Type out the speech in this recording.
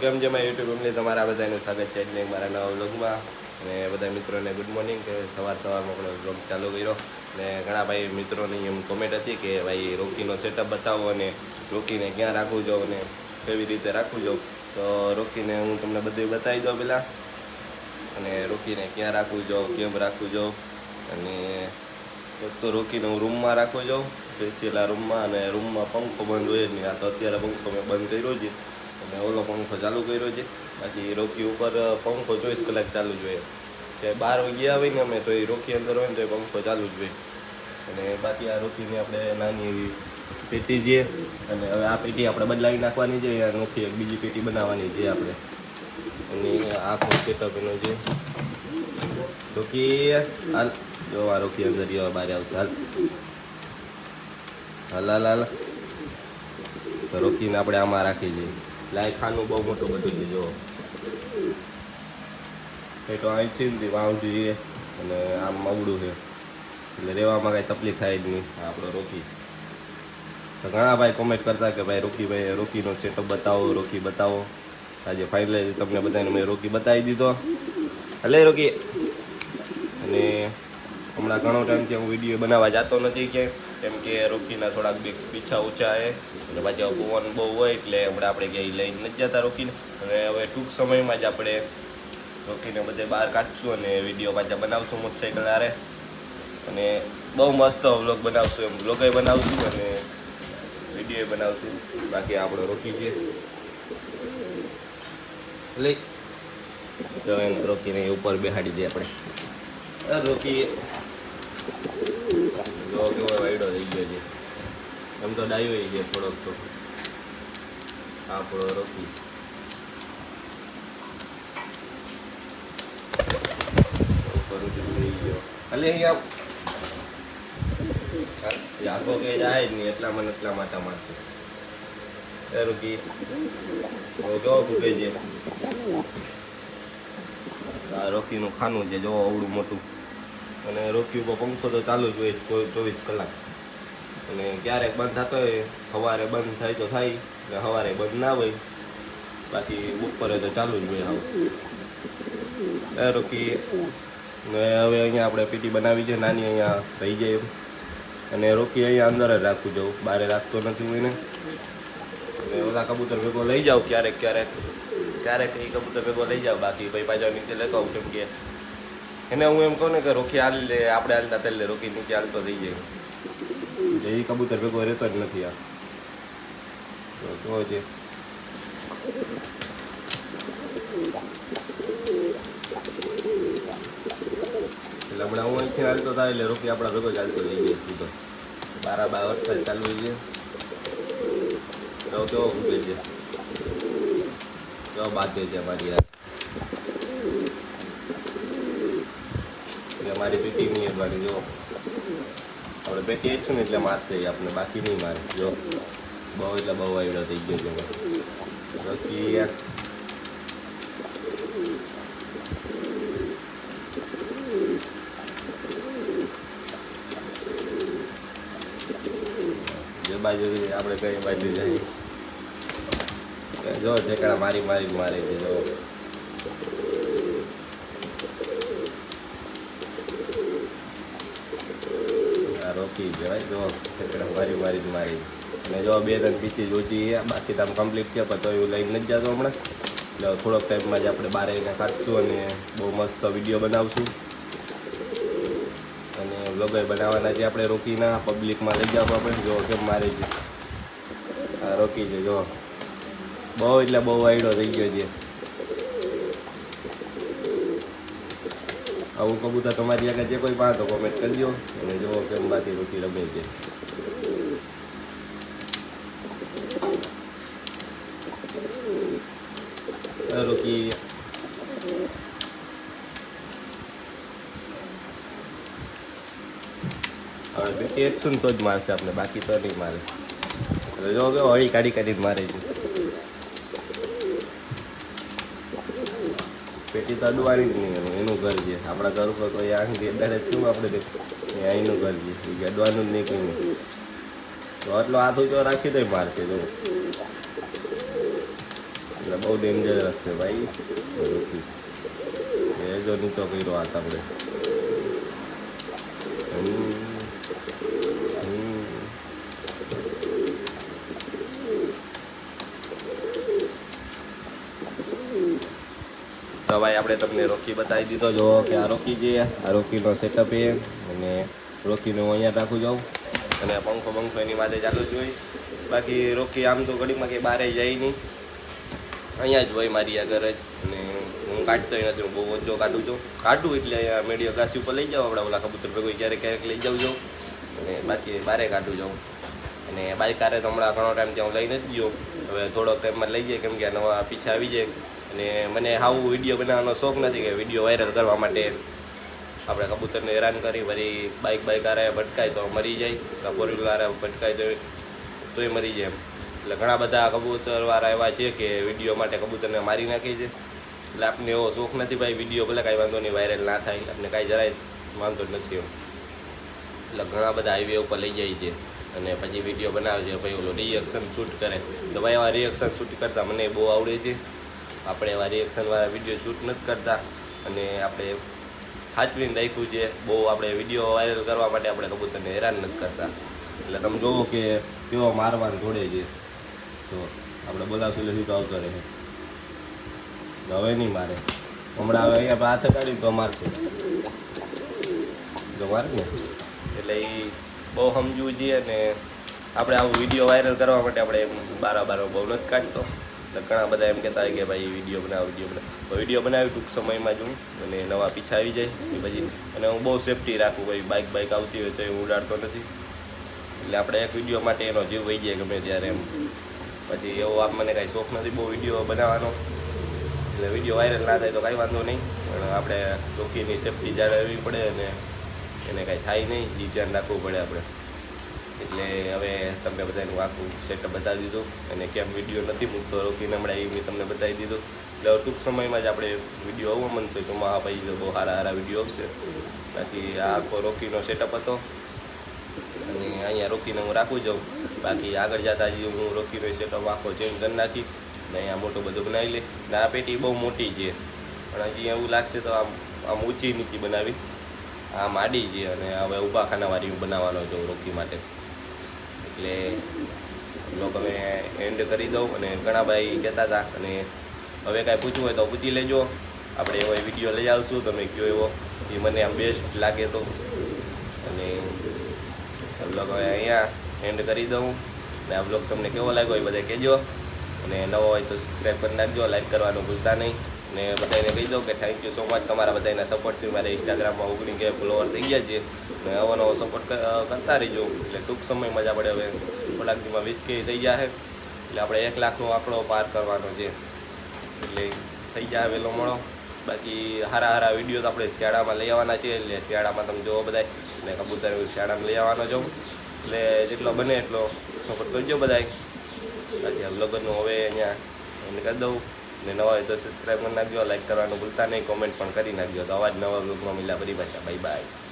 કેમ મારી YouTube? Family તમારા બધાનું સ્વાગત છે એટલે મારા નવા વ્લોગમાં. અને બધા મિત્રોને ગુડ મોર્નિંગ કે સવાર સવારમાં આપણે વ્લોગ ચાલુ કર્યો. અને ઘણા ભાઈ મિત્રોની એમ કોમેન્ટ હતી કે, ભાઈ, રોકીનો સેટઅપ બતાવો અને રોકીને ક્યાં રાખવું જો અને કેવી રીતે રાખવું જો તો રોકીને હું તમને બધું બતાવી દઉં પહેલાં અને રોકીને ક્યાં રાખવું જો કેમ રાખવું જો અને એક તો રોકીને હું રૂમમાં રાખું જાઉં આ રૂમમાં અને રૂમમાં પંખો બંધ હોય જ નહીં. આ તો અત્યારે પંખો મેં બંધ કર્યો છે અને ઓલો પંખો ચાલુ કર્યો છે. બાકી રોકી ઉપર પંખો ચોવીસ કલાક ચાલુ જ હોય. કે બાર ગયા હોય ને અમે તો એ રોકી અંદર હોય ને તો એ પંખો ચાલુ જ હોય. અને બાકી આ રોકીને આપણે નાની એવી પેટી છે. અને હવે આ પેટી આપણે બદલાવી નાખવાની છે. નથી એક બીજી પેટી બનાવવાની છે આપણે. અને આખો સેટઅપ એનો છે. રોકી હાલ. જો આ રોકી અંદર જેવા બહાર આવશે. હાલ. હાલ હાલ હાલ. રોકીને આપણે આમાં રાખી છીએ. લાય ખાનું બહુ મોટું બધું છે જો એ તો અહીંથી છે અને આમ મવડું છે. એટલે રહેવામાં કાંઈ તકલીફ થાય જ નહીં આપણો રોકી. તો ઘણા ભાઈ કોમેન્ટ કરતા કે ભાઈ રોકી ભાઈ, રોકીનો સેટઅપ બતાવો, રોકી બતાવો. આજે ફાઇનલી તમને બધાને મેં રોકી બતાવી દીધો. હલે રોકી. અને હમણાં ઘણો ટાઈમથી હું વીડિયો બનાવવા જતો નથી કે કેમ કે રોકીના થોડાક બી પીછા ઊંચા છે. અને પાછા પવન બહુ હોય એટલે હમણાં આપણે ક્યાંય લઈને નથી જતા રોકીને અને હવે ટૂંક સમયમાં જ આપણે રોકીને બધે બહાર કાઢશું અને વીડિયો પાછા બનાવશું મોટરસાઇકલ આરે અને બહુ મસ્ત વ્લોગ બનાવશું એમ. વ્લોગે બનાવશું અને વીડિયો બનાવશું. બાકી આપણો રોકી છે. લઈ તો એને રોકીને ઉપર બેહાડી દે આપણે. રોકી જો કેવો વાયડો થઈ ગયો છે એમ તો ડાયો થોડોક તો આપણો રોકી અલે આખો કે જાય જ નહીં એટલા મને એટલા માટા મારશે રોકી કેવો ફૂટે છે રોકીનું ખાનું છે જો અવડું મોટું. અને રોકી ઉપર પંખો તો ચાલુ જ હોય ચોવીસ કલાક. અને ક્યારેક બંધ થતો હોય, સવારે બંધ થાય તો થાય ને સવારે બંધ ના હોય, બાકી બપોરે તો ચાલુ જ હોય આવું. રોકી, ને હવે અહીંયા આપણે પીટી બનાવી છે, નાની અહીંયા થઈ જાય એમ. અને રોકી અહીંયા અંદર જ રાખવું જવું બહારે રાખતો નથી હું એને ઓલા કબૂતર ભેગો લઈ જાઉં ક્યારેક ક્યારેક. ક્યારેક એ કબૂતર ભેગો લઈ જાઉં બાકી ભાઈ પાછા નીચે લેતો આવું કેમ કે એને હું એમ કહું ને કે રોકી હાલ લે, આપણે હાલતા પહેલે રોકી નીચે હાલતો થઈ જાય. એ કબૂતર ભેગો રહેતો જ નથી આ. તો છે. એટલે હમણાં હું અહીંથી હાલતો થાય એટલે રોકી આપણા ભેગો ચાલતો થઈ જાય સીધો. બારા બાર વરસાદ ચાલુ છે તો કેવો ઉભે છે? કેવો બાંધે છે મારી યાર? એટલે મારી પેટી નહીં હેડવાની જો આપણે પેટી હેડશું ને એટલે મારશે એ આપણે બાકી નહીં મારે જો બહુ એટલે બહુ આવડો થઈ ગયો છે બાકી યાર જે બાજુ આપણે કઈ બાજુ જઈએ જો ઠેકાણા મારી મારી મારે છે જો આ કહેવાય જો ઠેકાણા મારી મારી જ મારી. અને જો બે ત્રણ પીસી જોતી બાકી તો આમ કમ્પ્લીટ છે, પણ તો લઈને નથી જતો હમણાં. એટલે થોડોક ટાઈમમાં જ આપણે બારે કાઢશું અને બહુ મસ્ત વીડિયો બનાવશું. અને વ્લોગર બનાવવાના છે આપણે રોકીના પબ્લિકમાં લઈ જાવ આપણે, જો કેમ મારે આ રોકી છે, જો. બહુ એટલે બહુ વાયડો થઈ ગયો છે. આવું કબૂતર તમારી આગળ જે કોઈ પાસે તો કોમેન્ટ કરજો અને જો કેમ બાકી રોટી રમે છે. રોકી. હવે પેટી એકશું ને તો જ મારશે આપણે, બાકી તો નહીં મારે. જો કેવો હળી કાઢી જ મારે છે પેટી તો અડવાની જ નહીં એનું. ઘર છે. આપણા ઘર ઉપર તો અહીં ગેડારે શું આપણે અહીંનું ઘર છે. એ ગડવાનું જ નહીં કંઈ તો આટલો હાથ તો રાખી દે મારશે જો. એટલે બહુ ડેન્જરસ છે ભાઈ. એ જો નીચો કર્યો હાથ આપણે. ભાઈ, આપણે તમને રોકી બતાવી દીધો. જો કે આ રોકી છે. આ રોકીનો સેટઅપ એ અને રોકીને હું અહીંયા રાખું જાઉં અને પંખો પંખો એની માટે ચાલુ જ હોય. બાકી રોકી આમ તો ઘડીમાં કે બહારે જાય નહીં. અહીંયા જ હોય મારી આગળ જ અને હું કાઢતો નથી. હું બહુ ઓછો કાઢું છું. કાઢું એટલે અહીંયા મેડિયો ઘાસી ઉપર લઈ જાઉં આપણા ઓલા કબૂતર ભેગું ક્યારેક ક્યારેક લઈ જાઉં છું. અને બાકી બારે કાઢું જાઉં અને બાઇક કારે તો હમણાં ઘણો ટાઈમ ત્યાં હું લઈ નથી ગયો. હવે થોડોક ટાઈમમાં લઈ જાય. કેમ કે નવા પીછા આવી જાય. અને મને આવું વીડિયો બનાવવાનો શોખ નથી કે વીડિયો વાયરલ કરવા માટે. આપણે કબૂતરને હેરાન કરી, વળી બાઇક બાઇક આરે ભટકાય તો મરી જાય કાં ફોર આરે ભટકાય તો તોય મરી જાય એટલે ઘણા બધા કબૂતરવાળા એવા છે કે વીડિયો માટે કબૂતરને મારી નાખે છે. એટલે આપને એવો શોખ નથી ભાઈ વીડિયો ભલે કાંઈ વાંધો નહીં વાયરલ ના થાય, આપને કાંઈ જરાય વાંધો નથી એમ. એટલે ઘણા બધા હાઈવે ઉપર લઈ જાય છે અને પછી વીડિયો બનાવે છે, પછી ઓલો રિએક્શન શૂટ કરે. તો ભાઈ એવા રિએક્શન શૂટ કરતાં મને બહુ આવડે છે. આપણે એવા રિએક્શનવાળા વીડિયો શૂટ નથી કરતા. અને આપણે સાચવીને રાખ્યું છે, બહુ આપણે વીડિયો વાયરલ કરવા માટે આપણે કબૂતરને હેરાન નથી કરતા. એટલે તમે જોવો કે કેવો મારવાન જોડે છે. તો આપણે બોલાવશું એટલે શું આવતો રહે. હવે નહીં મારે. હમણાં હવે અહીંયા હાથ કાઢી તો મારશે. તો મારે ને? એટલે એ બહુ સમજવું જોઈએ અને આપણે આવું વીડિયો વાયરલ કરવા માટે આપણે બારા બારો બહુ નથી કાઢતો. એટલે ઘણા બધા એમ કહેતા હોય કે ભાઈ વીડિયો બનાવ વીડિયો બનાવ. વીડિયો બનાવી ટૂંક સમયમાં જ હું, અને નવા પીછા આવી જાય. એ પછી, અને હું બહુ સેફટી રાખું ભાઈ બાઇક બાઇક આવતી હોય તો હું ઉડાડતો નથી. એટલે આપણે એક વીડિયો માટે એનો જીવ વહી જાય ગમે ત્યારે એમ. પછી એવો આપ મને કાંઈ શોખ નથી બહુ વીડિયો બનાવવાનો. એટલે વીડિયો વાયરલ ના થાય તો કાંઈ વાંધો નહીં. પણ આપણે રોકીની સેફટી જાળવવી પડે અને એને કાંઈ થાય નહીં. એ ધ્યાન રાખવું પડે આપણે. એટલે હવે તમને બધાનું આખું સેટઅપ બતાવી દીધું. અને કેમ વીડિયો નથી મૂકતો, રોકીને હમણાં એ મેં તમને બતાવી દીધું. એટલે ટૂંક સમયમાં જ આપણે વીડિયો આવવા મનશે તો મહા ભાઈ બહુ સારા સારા વીડિયો આવશે. બાકી આ આખો રોકીનો સેટઅપ હતો. અને અહીંયા રોકીને હું રાખું જાઉં. બાકી આગળ જતા હજી હું રોકીનો સેટઅપ આખો ચેન્જ કરી નાખી અને અહીંયા મોટો બધો બનાવી લે. ને આ પેટી બહુ મોટી છે. પણ હજી એવું લાગશે તો આમ આમ ઊંચી નીચી બનાવી. આમ આડી છે અને હવે ઊભા ખાનાવાળી હું બનાવવાનો છું રોકી માટે. એટલે બ્લોગ અમે એન્ડ કરી દઉં અને ઘણા ભાઈ કહેતા હતા અને હવે કાંઈ પૂછવું હોય તો પૂછી લેજો. આપણે એવો વીડિયો લઈ આવશું, તમે કયો એવો. એ મને આમ બેસ્ટ લાગે તો. અને બ્લોગ હવે અહીંયા એન્ડ કરી દઉં. અને આ બ્લોગ તમને કેવો લાગ્યો એ બધા કહેજો. અને નવો હોય તો સબસ્ક્રાઈબ કરી નાખજો લાઈક કરવાનું ભૂલતા નહીં. અને બધાને કહી દઉં કે થેન્ક યુ સો મચ તમારા બધાના સપોર્ટથી મારે ઇન્સ્ટાગ્રામમાં ઓગણી કે ફોલોવર થઈ ગયા છે. અને નવો નવો સપોર્ટ કરતા રહીજો. એટલે ટૂંક સમયમાં જ આપણે હવે. થોડાક દીમાં વીસ કે થઈ જાય એટલે આપણે એક લાખનો આંકડો પાર કરવાનો છે. એટલે થઈ જાય વહેલો મળો બાકી હારા હારા વીડિયો તો આપણે શિયાળામાં લઈ આવવાના છે એટલે શિયાળામાં તમે જોવો બધા અને કબૂતર શિયાળામાં લઈ આવવાનો છો. એટલે જેટલો બને એટલો સપોર્ટ કરજો બધાય. બાકી લગ્નનું હવે અહીંયા એમ કરી દઉં. ને નવા હોય તો સબસ્ક્રાઈબ કરી નાખજો લાઈક કરવાનું ભૂલતા નહીં કોમેન્ટ પણ કરી નાખજો. તો આવા જ નવા બ્લોગમાં મિલા ફરી પાછા બાય બાય